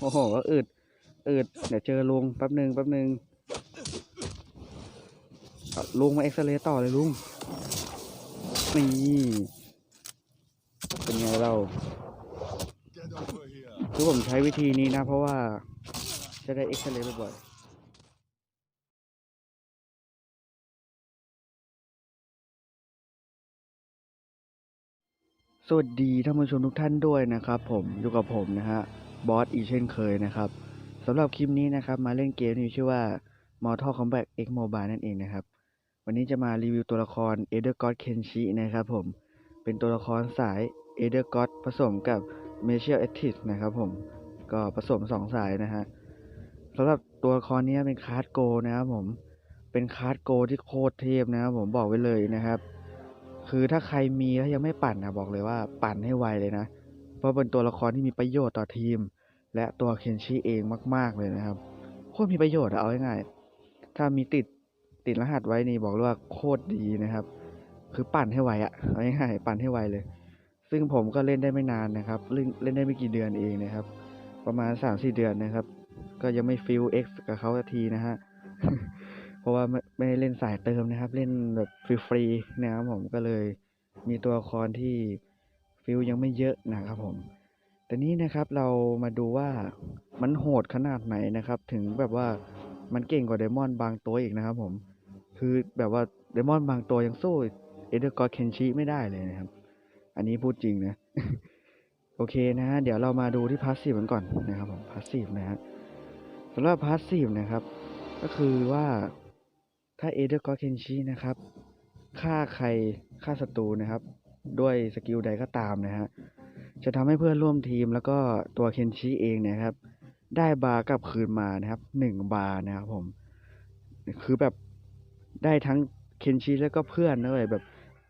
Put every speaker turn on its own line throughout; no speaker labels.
โอ้โหอึดอึดเดี๋ยวเจอลุงแป๊บหนึ่งแป๊บหนึ่งลุงมาเอ็กซเรย์ต่อเลยลุงนี่เป็นไงเราคือผมใช้วิธีนี้นะ เพราะว่าจะได้เอ็กซเรย์บ่อยๆสวัสดีท่านผู้ชมทุกท่านด้วยนะครับ ผมอยู่กับผมนะฮะ บอสอีกเช่นเคยนะครับสำหรับคลิปนี้นะครับ มาเล่นเกมที่ชื่อว่า Mortal Kombat X Mobile นั่นเองนะครับ วันนี้จะมารีวิวตัวละคร e d e r God Kenshi นะครับผมเป็นตัวละครสาย e d e r God ผสมกับ Martial Artist นะครับผมก็ผสมสองสายนะฮะสำหรับตัวละครนี้เป็นคาร์ดโกนะครับผมเป็นคาร์ดโกที่โคตรเทพนะครับผมบอกไว้เลยนะครับ คือถ้าใครมีแล้วยังไม่ปั่นนะบอกเลยว่าปั่นให้ไวเลยนะ ราะเป็นตัวละครที่มีประโยชน์ต่อทีม และตัวเคนชิเองมาก ๆ เลยนะครับ โคตรมีประโยชน์เอาง่ายๆถ้ามีติดติดรหัสไว้นี่บอกเลยว่าโคตรดีนะครับ คือปั่นให้ไวอะเอาง่ายๆปั่นให้ไวเลย ซึ่งผมก็เล่นได้ไม่นานนะครับ เล่นเล่นได้ไม่กี่เดือนเองนะครับ ประมาณ3าสี่เดือนนะครับ ก็ยังไม่ฟิลเอ็กซ์กับเขาสักทีนะฮะเพราะว่าไม่ไม่ได้เล่นสายเติมนะครับ เล่นแบบฟรีๆนะครับผมก็เลยมีตัวละครที่ ฟิลยังไม่เยอะนะครับผมแต่นี้นะครับเรามาดูว่ามันโหดขนาดไหนนะครับ ถึงแบบว่ามันเก่งกว่าเดมอนบางตัวอีกนะครับผมคือแบบว่าเดมอนบางตัวยังสู้เอเดอร์กอร์เคนชิไม่ได้เลยนะครับ อันนี้พูดจริงนะ โอเคนะฮะเดี๋ยวเรามาดูที่พาสซีฟกันก่อนนะครับผมพาสซีฟนะฮะสำหรับพาสซีฟนะครับ ก็คือว่าถ้าเอเดอร์กอร์เคนชินะครับฆ่าใครฆ่าศัตรูนะครับ ด้วยสกิลใดก็ตามนะฮะจะทำให้เพื่อนร่วมทีมแล้วก็ตัวเคนชิเองนะครับ ได้บาร์กลับคืนมานะครับหนึ่งบาร์นะครับผม คือแบบได้ทั้งเคนชิแล้วก็เพื่อนด้วยแบบ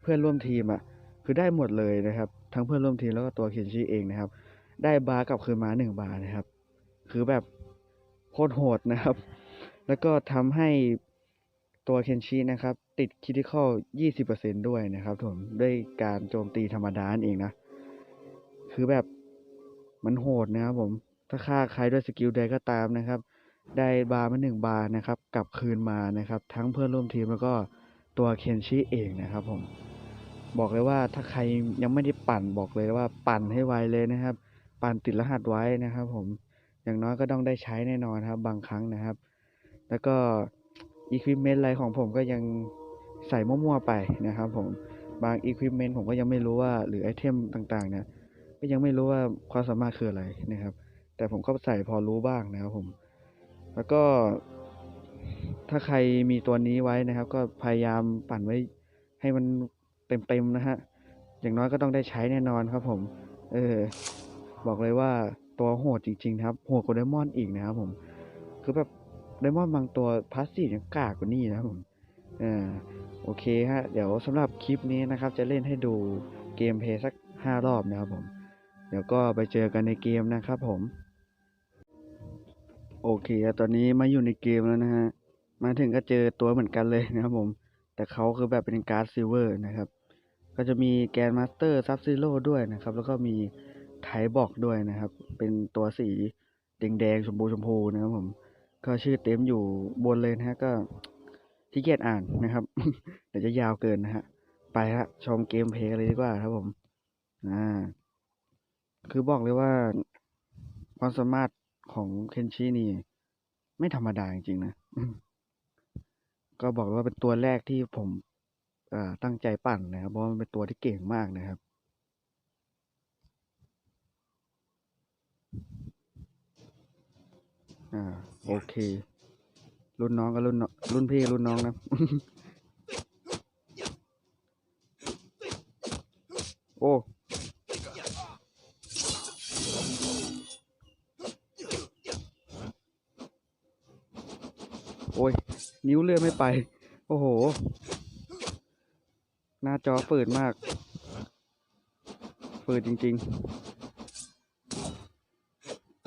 เพื่อนร่วมทีมอะคือได้หมดเลยนะครับ ทั้งเพื่อนร่วมทีมแล้วก็ตัวเคนชิเองนะครับ ได้บาร์กลับคืนมาหนึ่งบาร์นะครับ คือแบบโคตรโหดนะครับ แล้วก็ทำให้ตัวเคนชินะครับ ติดคิติคอล20%ด้วยนะครับผมด้วยการโจมตีธรรมดานเองนะ คือแบบมันโหดนะครับผม ถ้าฆ่าใครด้วยสกิลใดก็ตามนะครับ ได้บาร์มาหนึ่งบาร์นะครับ กลับคืนมานะครับ ทั้งเพื่อนร่วมทีมแล้วก็ตัวเคนชิเองนะครับผมบอกเลยว่าถ้าใครยังไม่ได้ปั่นบอกเลยว่าปั่นให้ไวเลยนะครับ ปั่นติดรหัสไว้นะครับ ผมอย่างน้อยก็ต้องได้ใช้แน่นอนครับ บางครั้งนะครับ แล้วก็อุปกรณ์อะไรของผมก็ยัง ใส่มั่วๆไปนะครับผมบางอุปกรณ์ผมก็ยังไม่รู้ว่าหรือไอเทมต่างๆ เนี่ยก็ยังไม่รู้ว่าความสามารถคืออะไรนะครับ แต่ผมก็ใส่พอรู้บ้างนะครับผม แล้วก็ ถ้าใครมีตัวนี้ไว้นะครับ ก็พยายามปั่นไว้ให้มันเต็มๆนะฮะอย่างน้อยก็ต้องได้ใช้แน่นอนครับผม เออ บอกเลยว่าตัวโหดจริงๆนะครับ โหดกว่าไดมอนด์อีกนะครับผม คือแบบไดมอนด์บางตัวพลาสซีฟยังกากกว่านี้นะครับผม อ่า โอเคฮะ เดี๋ยวสำหรับคลิปนี้นะครับ จะเล่นให้ดูเกมเพย์สักห้ารอบนะครับผม เดี๋ยวก็ไปเจอกันในเกมนะครับผม โอเคตอนนี้มาอยู่ในเกมแล้วนะฮะ มาถึงก็เจอตัวเหมือนกันเลยนะครับผม แต่เขาคือแบบเป็นการ์ดซิลเวอร์นะครับ ก็จะมีแกนมาสเตอร์ซับซิโร่ด้วยนะครับ แล้วก็มีไทบอกด้วยนะครับ เป็นตัวสีแดงๆชมพูชมพูนะครับผม ก็ชื่อเต็มอยู่บนเลยนะฮะก็ ที่เกียจอ่านนะครับ เดี๋ยวจะยาวเกินนะฮะ ไปฮะ ชมเกมเพลย์กันเลยดีกว่าครับผมอ่าคือบอกเลยว่าความสามารถของเคนชินี่ ไม่ธรรมดาจริงๆนะ ก็บอกเลยว่าเป็นตัวแรกที่ผมอ่อตั้งใจปั่นนะครับ เพราะมันเป็นตัวที่เก่งมากนะครับ อ่า โอเค รุ่นน้องกับรุ่นรุ่นพี่รุ่นน้องนะ โอ้ โอ้ย นิ้วเลื่อนไม่ไป โอ้โห หน้าจอฝืดมากฝืดจริงๆ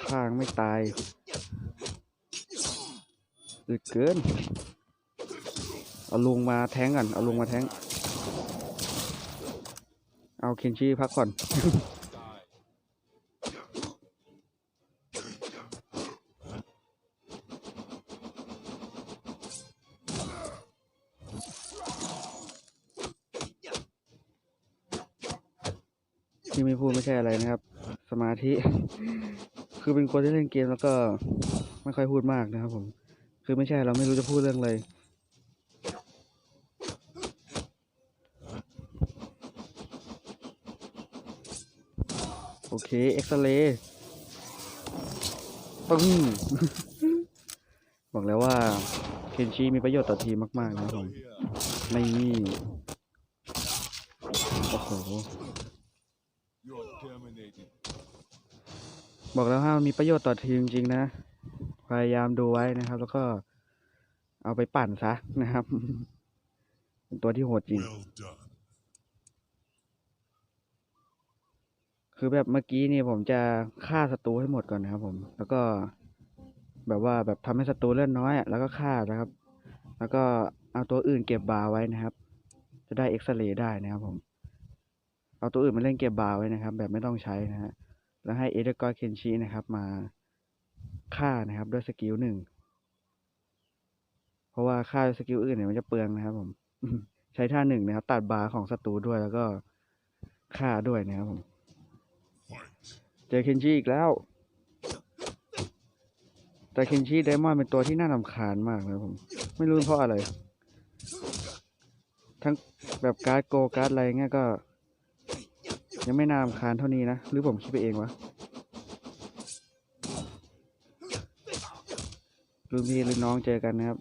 ข้างไม่ตาย อึกเกิน เอาลงมาแทงกันเอาลงมาแทง เอาเคนชี่พักก่อน ที่ไม่พูดไม่ใช่อะไรนะครับ สมาธิ คือเป็นคนที่เล่นเกมแล้วก็ไม่ค่อยพูดมากนะครับผม คือไม่ใช่เราไม่รู้จะพูดเรื่องอะไรโอเค เอ็กซเรย์ปึ้งบอกแล้วว่า เคนชิมีประโยชน์ต่อทีมมาก ๆ นะครับผมไม่นี่โอ้โหบอกแล้วว่ามีประโยชน์ต่อทีมจริง ๆ นะ พยายามดูไว้นะครับ แล้วก็เอาไปปั่นซะนะครับ เป็นตัวที่โหดจริง
Well done.
คือแบบเมื่อกี้นี่ผมจะฆ่าศัตรูให้หมดก่อนนะครับ ผม แล้วก็แบบว่าแบบทำให้ศัตรูเลือดน้อยอะแล้วก็ฆ่านะครับ แล้วก็เอาตัวอื่นเก็บบาร์ไว้นะครับ จะได้เอ็กซเรย์ได้นะครับ ผม เอาตัวอื่นมาเล่นเก็บบาร์ไว้นะครับ แบบไม่ต้องใช้นะฮะแล้วให้เอเดกอร์เคนชินะครับ มา ฆ่านะครับด้วยสกิลหนึ่ง เพราะว่าฆ่าด้วยสกิลอื่นเนี่ยมันจะเปลืองนะครับ ผม ใช้ท่าหนึ่งนะครับ ตัดบาร์ของศัตรูด้วยแล้วก็ฆ่าด้วยนะครับผม เจอเคนชิอีกแล้ว แต่เคนชิไดมอนด์เป็นตัวที่น่ารำคาญมากนะครับผม ไม่รู้เพราะอะไร ทั้งแบบการ์ดโกการ์ดอะไรเงี้ยก็ ยังไม่น่ารำคาญเท่านี้นะ หรือผมคิดไปเองวะ รุ่นพี่รุ่นน้องเจอกันนะครับ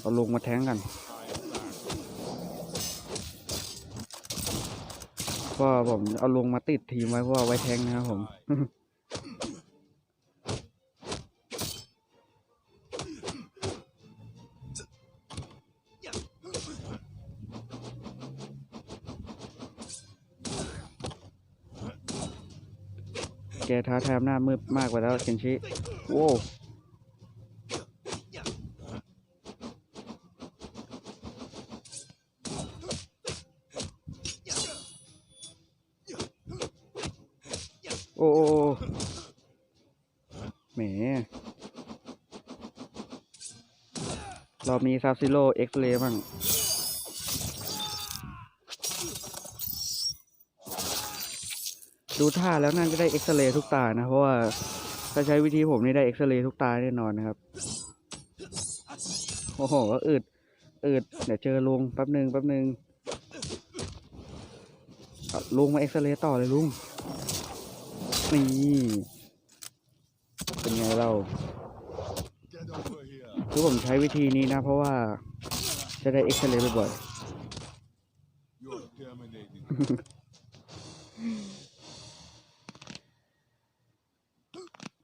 เอาลงมาแทงกัน ก็ผมเอาลงมาติดทีมไว้เพราะว่าไว้แทงนะครับผม แกท้าทายอำนาจมืดมากกว่าแล้วเคนชิโว้โอ้โอ้โอ้แหมเรามีซาซิโ o เอ็กซ์เรย์บ้าง ดูท่าแล้วน่าจะได้เอ็กซเรย์ทุกตานะ เพราะว่าถ้าใช้วิธีผมนี่ได้เอ็กซเรย์ทุกตาแน่นอนนะครับ โอ้โหก็อืดอืดเดี๋ยวเจอลุงแป๊บหนึ่งแป๊บหนึ่งลุงมาเอ็กซเรย์ต่อเลยลุง นี่ เป็นไงเรา คือผมใช้วิธีนี้นะ เพราะว่าจะได้เอ็กซเรย์บ่อยๆ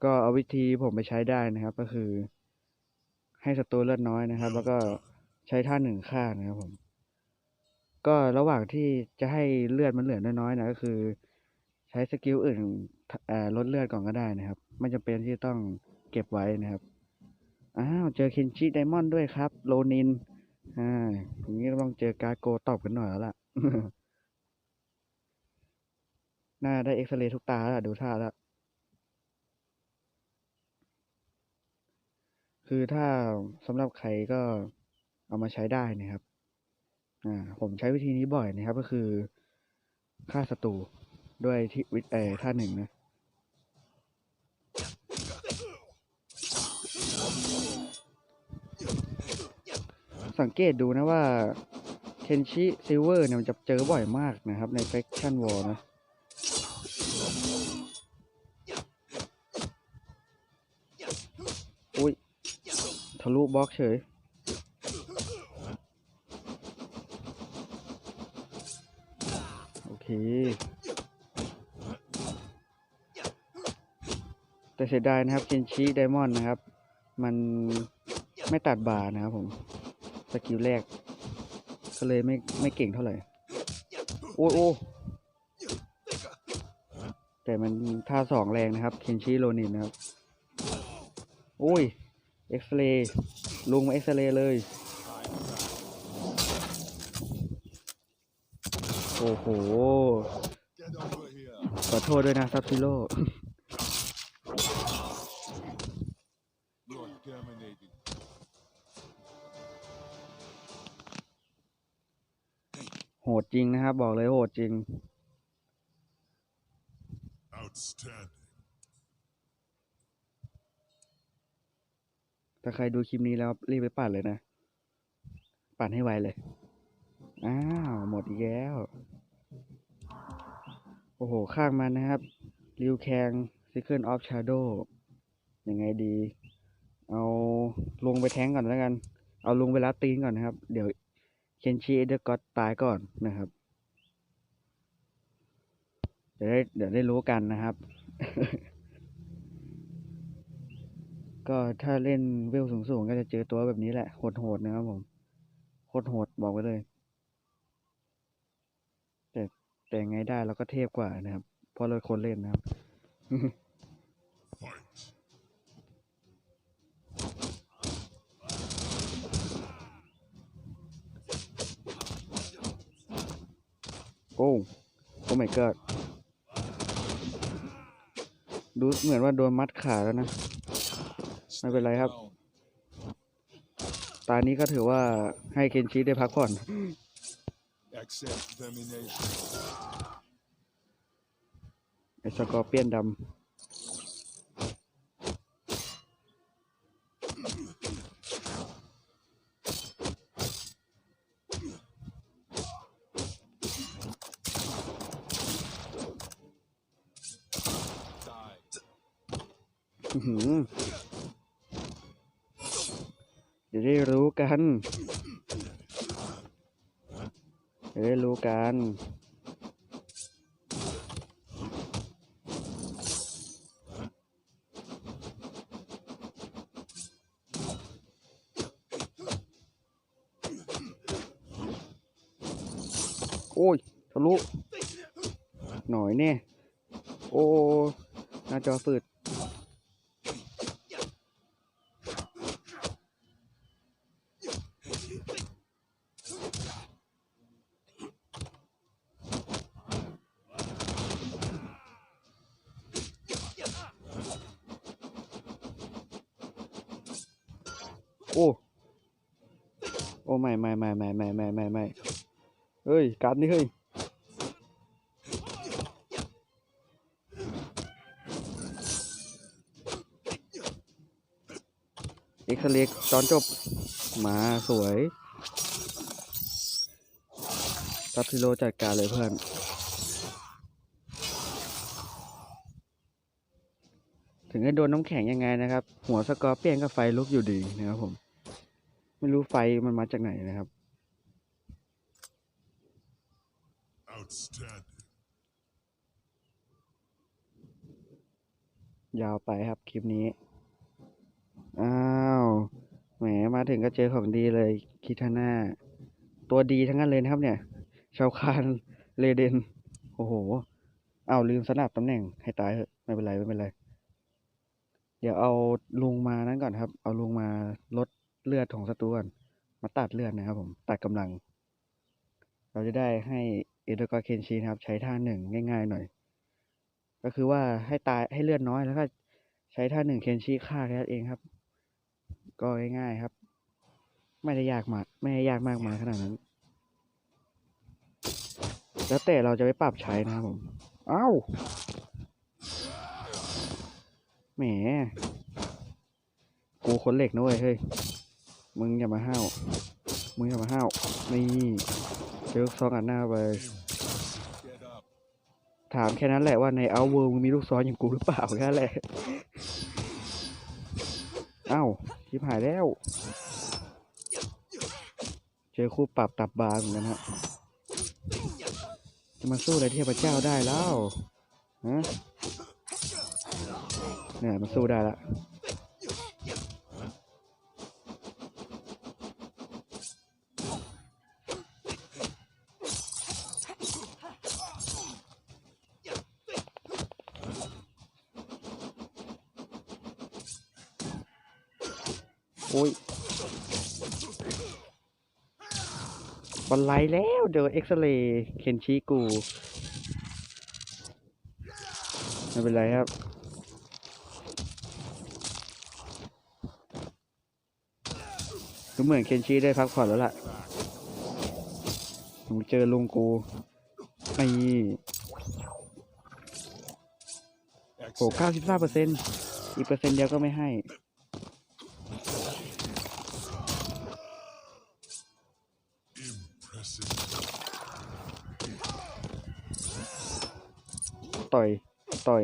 ก็เอาวิธีผมไปใช้ได้นะครับ ก็คือ ให้ศัตรูเลือดน้อยนะครับ แล้วก็ใช้ท่าหนึ่งฆ่านะครับผม ก็ระหว่างที่จะให้เลือดมันเหลือน้อยๆนะก็คือ ใช้สกิลอื่นเอ่อลดเลือดก่อนก็ได้นะครับ ไม่จำเป็นที่จะต้องเก็บไว้นะครับอ้าวเจอเคนชิไดมอนด์ด้วยครับ โลนินอ่าอย่างนี้ก็ต้องเจอการ์ดโกตอบกันหน่อยแล้วล่ะน่าได้เอ็กซเรย์ทุกตาแล้วล่ะดูท่าแล้ว คือถ้าสำหรับใครก็เอามาใช้ได้นะครับ อ่า ผมใช้วิธีนี้บ่อยนะครับ ก็คือฆ่าศัตรูด้วยที่วิเอท่าหนึ่งนะ สังเกตดูนะว่าเคนชิซิลเวอร์เนี่ยมันจะเจอบ่อยมากนะครับ ใน Faction War นะะลุบล็อกเฉย โอเค แต่เสียดายนะครับเคนชิไดมอนด์นะครับ มันไม่ตัดบาร์นะครับผม สกิลแรก ก็เลยไม่ไม่เก่งเท่าไหร่ โอ้โอ้แต่มันท่าสองแรงนะครับ เคนชิโรนินนะครับ โอ้ย เอ็กซเรย์ลุงมาเอ็กซเรย์เลย โอ้โห ขอโทษด้วยนะซับซิโร่ โหดจริงนะครับ บอกเลยโหดจริง ถ้าใครดูคลิปนี้แล้วรีบไปปั่นเลยนะ ปั่นให้ไวเลย อ้าว หมดอีกแล้ว โอ้โห ข้างมันนะครับริวแคง Secret of Shadow ยังไงดี เอาลงไปแทงก่อนแล้วกัน เอาลงไปลัดตีนก่อนนะครับ เดี๋ยวเคนชิเดอร์ก็ตายก่อนนะครับ เดี๋ยวได้เดี๋ยวได้รู้กันนะครับ ก็ถ้าเล่นเวลสูงๆ ก็จะเจอตัวแบบนี้แหละโหดๆนะครับผมโคตรโหดบอกไว้เลย แต่แต่ไงได้เราก็เทพกว่านะครับเพราะเราคนเล่นนะครับ โอ้โอ้ my god ดูเหมือนว่าโดนมัดขาแล้วนะ ไม่เป็นไรครับ
Down.
ตานี้ก็ถือว่าให้เคนชิได้พักผ่อน
Accept termination.
ไอ้สกอร์เปียนด
Die.
เดี๋ยวได้รู้กันเดี๋ยวได้รู้กันโอ้ยทะลุหน่อยเนี่ย โอ้หน้าจอฝืด โอ้โอ้ไม่ไม่ไม่ไม่ไม่ไม่ไม่ไม่เฮ้ยการนี่เฮ้ยเอ็กซ์เล็กตอนจบมาสวยซับซิโลจัดการเลยเพื่อนถึงจะโดนน้ำแข็งยังไงนะครับ หัวสกอร์เปียนก็ไฟลุกอยู่ดีนะครับผม ไม่รู้ไฟมันมาจากไหนนะครับ
Outstanding.
ยาวไปครับคลิปนี้ อ้าว แหมมาถึงก็เจอของดีเลยคิทาน่า ตัวดีทั้งนั้นเลยนะครับเนี่ย ชาวคานเรเดน โอ้โห เอาวลืมสนับตำแหน่งให้ตายเถอะ ไม่เป็นไร ไม่เป็นไร เดี๋ยวเอาลุงมานั้นก่อนครับ เอาลุงมาลด เลือดของศัตรูก่อนมาตัดเลือดนะครับผมตัดกำลัง เราจะได้ให้เอเดกอเคนชีนะครับ ใช้ท่าหนึ่งง่าย ๆ หน่อย ก็คือว่าให้ตายให้เลือดน้อยแล้วก็ใช้ท่าหนึ่งเคนชีฆ่าแค่เองครับ ก็ง่ายๆครับ ไม่ได้ยากมากไม่ได้ยากมากมายขนาดนั้น แล้วแต่เราจะไปปรับใช้นะครับผมเอ้าแหม กูคนเหล็กนะเว้ยเฮ้ย มึงอย่ามาห้าว มึงอย่ามาห้าว นี่เจอลูกซองอัดหน้าไปถามแค่นั้นแหละว่าในเอาเวิร์มึงมีลูกซอนอย่างกูหรือเปล่าแค่แหละ เอ้าชิบหายแล้ว เจอคู่ปรับตับบาร์เหมือนกันฮะจะมาสู้อะไรเทพเจ้าได้แล้วฮะเนี่ยมันสู้ได้ละ บันไลแล้วเดี๋ยวเอ็กซเรย์เคนชิกู ไม่เป็นไรครับดูเหมือนเคนชิได้พักผ่อนแล้วล่ะหนูเจอลุงกูนี่โอ้เก้าสิบห้าเปอร์เซ็นต์อีกเปอร์เซ็นต์เดียวก็ไม่ให้ ต่อย ต่อย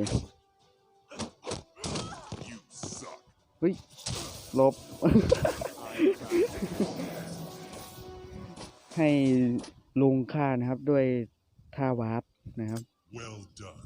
เฮ้ย ลบ ให้ลุงฆ่านะครับด้วยท่าวาร์ปนะครับ
Well done.